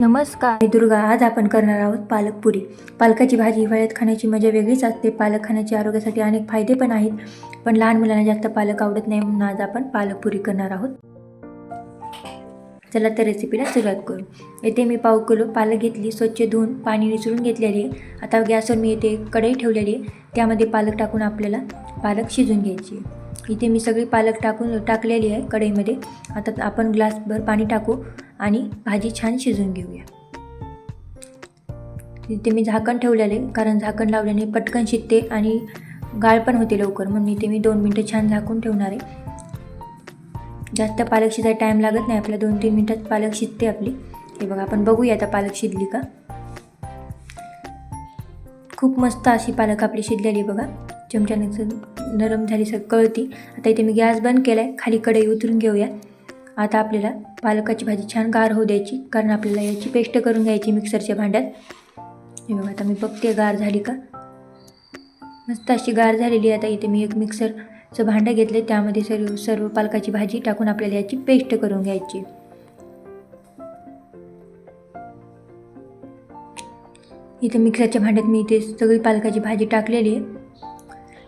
नमस्कार. मी दुर्गा. आज आपण करणार आहोत पालक पुरी. पालकाची भाजी हिवाळ्यात खाण्याची मजा वेगळीच असते. पालक खाण्याचे आरोग्यासाठी अनेक फायदे पण आहेत पण लहान मुलांना जास्त पालक आवडत नाही म्हणून आज आपण पालक पुरी करणार आहोत. चला तर रेसिपीला सुरुवात करू. येथे मी पाव किलो पालक घेतली स्वच्छ धुवून पाणी निचळून घेतलेली आहे. आता गॅसवर मी येथे कढई ठेवलेली आहे. त्यामध्ये पालक टाकून आपल्याला पालक शिजून घ्यायची इथे मी सगळी पालक टाकून टाकलेली आहे कढईमध्ये. आता आपण ग्लासभर पाणी टाकू. आणि भाजी छान शिजून घेऊया. इथे मी झाकण ठेवलेले कारण झाकण लावल्याने पटकन शिजते आणि गाळ पण होते लवकर. म्हणून इथे मी दोन मिनटं छान झाकून ठेवणार आहे. जास्त पालक शिजायला टाईम लागत नाही आपल्या दोन तीन मिनटात पालक शिजते आपली. हे बघा आपण बघूया आता पालक शिजली का? खूप मस्त अशी पालक आपली शिजलेली आहे बघा. चमच्याने नरम झाली सग कळती. आता इथे मी गॅस बंद केला आहे खाली कढई उतरून घेऊया. आता आपल्याला पालकाची भाजी छान गार होऊ द्यायची कारण आपल्याला याची पेस्ट करून घ्यायची मिक्सरच्या भांड्यात. हे बघा आता मी बघते गार झाली का? मस्त अशी गार झालेली आहे. आता इथे मी एक मिक्सरचं भांडं घेतलं आहे त्यामध्ये सर्व सर्व पालकाची भाजी टाकून आपल्याला याची पेस्ट करून घ्यायची. इथे मिक्सरच्या भांड्यात मी इथे सगळी पालकाची भाजी टाकलेली आहे.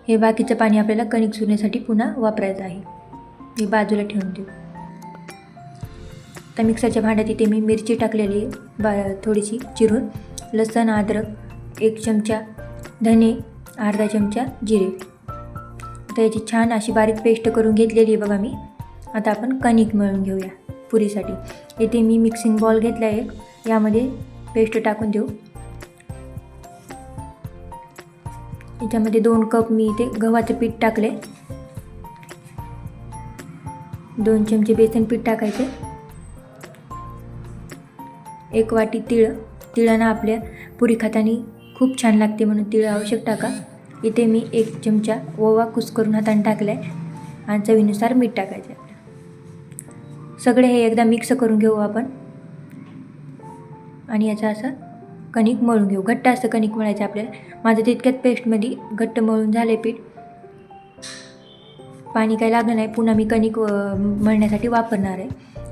हे बाकीचं पाणी आपल्याला कणिक सुरण्यासाठी पुन्हा वापरायचं आहे. हे बाजूला ठेवून देऊ. तर मिक्सरच्या भांड्यात इथे मी मिरची टाकलेली बा थोडीशी चिरून. लसण अद्रक एक चमचा धने अर्धा चमचा जिरे. आता याची छान अशी बारीक पेस्ट करून घेतलेली आहे बघा मी. आता आपण कणिक मळून घेऊया पुरीसाठी. येथे मी मिक्सिंग बॉल घेतला आहे. यामध्ये पेस्ट टाकून देऊ. याच्यामध्ये दोन कप मी इथे गव्हाचं पीठ टाकले दोन चमचे बेसन पीठ टाकायचे एक वाटी तिळ तिळानं आपल्या पुरी खातानी खूप छान लागते म्हणून तिळ आवश्यक टाका. इथे मी एक चमचा ओवा कुस्करून हाताने टाकला आहे आणि चवीनुसार मीठ टाकायचं सगळे हे एकदा मिक्स करून घेऊ आपण. आणि याचा असं कणिक मळून घेऊ. घट्ट असं कणिक मळायचं आपल्याला. माझं तितक्यात पेस्टमध्ये घट्ट मळून झालं पीठ. पाणी काही लागलं नाही. पुन्हा मी कणिक मळण्यासाठी वापरणार आहे.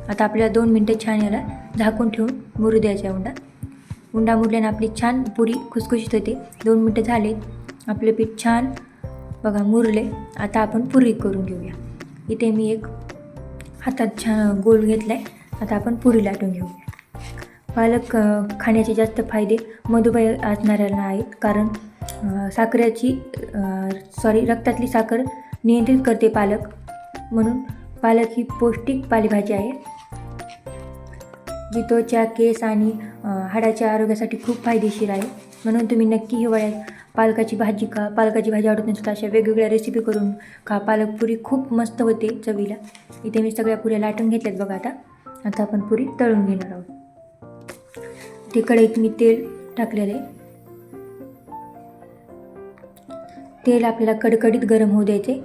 आता आपल्याला दोन मिनटं छान याला झाकून ठेवून मुरू द्यायचा उंडा. उंडा मुरल्यानं आपली छान पुरी खुसखुशीत होते. दोन मिनटं झाले. आपलं पीठ छान बघा मुरले. आता आपण पुरी करून घेऊया. इथे मी एक हातात छान गोल घेतला आहे आता आपण पुरी लाटून घेऊया. पालक खाण्याचे जास्त फायदे मधुमेह असणाऱ्यांना आहेत. कारण साखरेची सॉरी रक्तातली साखर नियंत्रित करते पालक. म्हणून पालक ही पौष्टिक पालेभाजी आहे. वितोच्या त्वचा केस आणि हाडाच्या आरोग्यासाठी खूप फायदेशीर आहे. म्हणून तुम्ही नक्की हिवाळ्यात पालकाची भाजी खा. पालकाची भाजी आवडत नसता अशा वेगवेगळ्या रेसिपी करून खा. पालक पुरी खूप मस्त होते चवीला. इथे मी सगळ्या पुऱ्या लाटून घेतल्यात बघा आता. आता आपण पुरी तळून घेणार आहोत. ते कढईत मी तेल टाकलेलं आहे. तेल आपल्याला कडकडीत गरम होऊ द्यायचे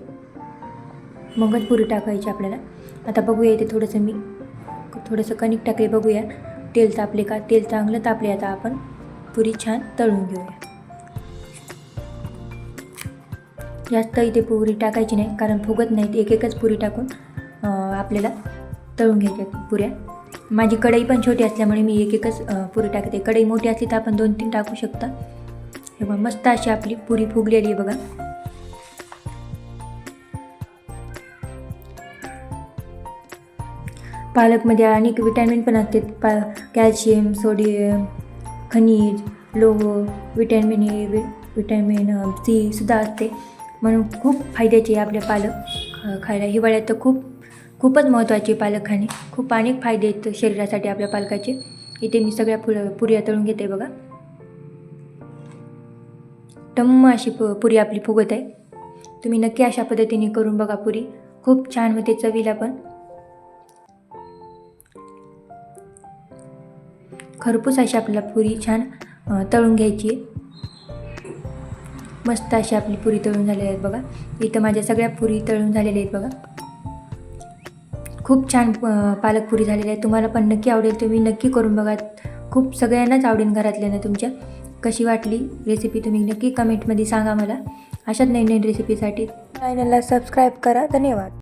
मगच पुरी टाकायची आपल्याला. आता बघूया इथे थोडंसं मी थोडंसं कणिक टाकले बघूया. तेल तापले का? तेल चांगलं तापले आता आपण. पुरी छान तळून घेऊया. जास्त इथे पुरी टाकायची नाही कारण फुगत नाहीत. एक एकच पुरी टाकून आपल्याला तळून घ्यायच्या पुऱ्या. माझी कढई पण छोटी असल्यामुळे मी एक एकच पुरी टाकते. कढई मोठी असली तर आपण दोन तीन टाकू शकता. हे मस्त अशी आपली पुरी फुगलेली आहे बघा. पालकमध्ये अनेक विटॅमिन पण असतात. पा कॅल्शियम सोडियम खनिज लोह विटॅमिन ए वि विटॅमिन सी सुद्धा असते. म्हणून खूप फायद्याचे आहे आपले पालक ख- खायला. हिवाळ्यात तर खूप खूपच महत्त्वाचे पालक खाणे. खूप अनेक फायदे आहेत शरीरासाठी आपल्या पालकाचे. इथे मी सगळ्या फुल पुऱ्या तळून घेते बघा. टम्म अशी पु पुरी आपली फुगत आहे. तुम्ही नक्की अशा पद्धतीने करून बघा पुरी. खूप छान होते चवीला पण. खरपूस अशी आपल्याला पुरी छान तळून घ्यायची. आहे मस्त अशी आपली पुरी तळून झालेली आहेत बघा. इथं माझ्या सगळ्या पुरी तळून झालेल्या आहेत बघा. खूप छान पालक पुरी झालेली आहे. तुम्हाला पण नक्की आवडेल तुम्ही नक्की करून बघा. खूप सगळ्यांनाच आवडेल घरातल्यानं तुमच्या. कशी वाटली रेसिपी तुम्ही नक्की कमेंटमध्ये सांगा मला. अशाच नवीन नवीन रेसिपीसाठी चॅनलला सबस्क्राईब करा. धन्यवाद.